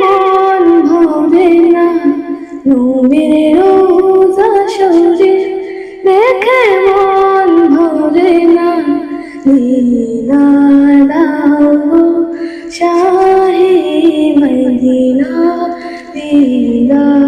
মন ভরে না। নূরের রোজা শরীর দেখে মন ভরে না। লীলা দাও শাহী মদিনা লীলা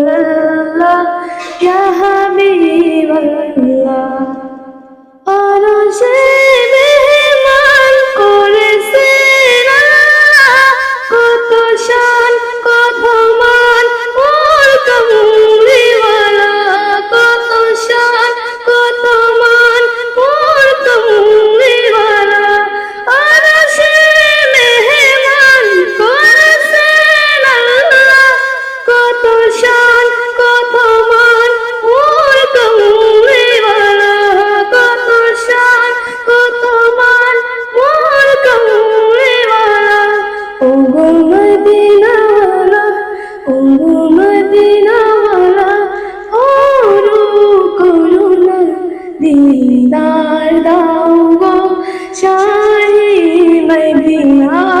দিদার দাও গো শাহী মদিনা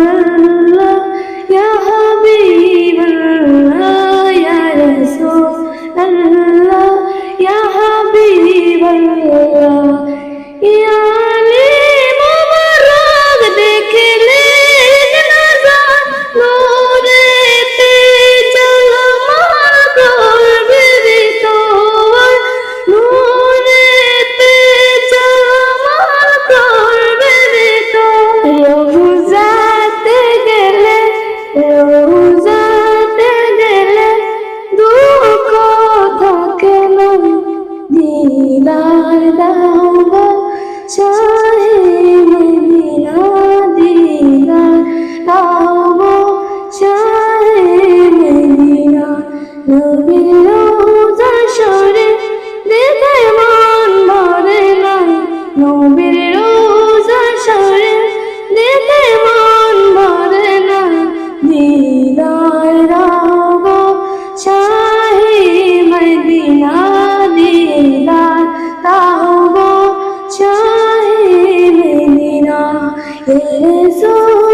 দাওগা চাহে মদিনা দিদার পাবো চাহে মদিনা নবীর রোজা নবীর Hüzün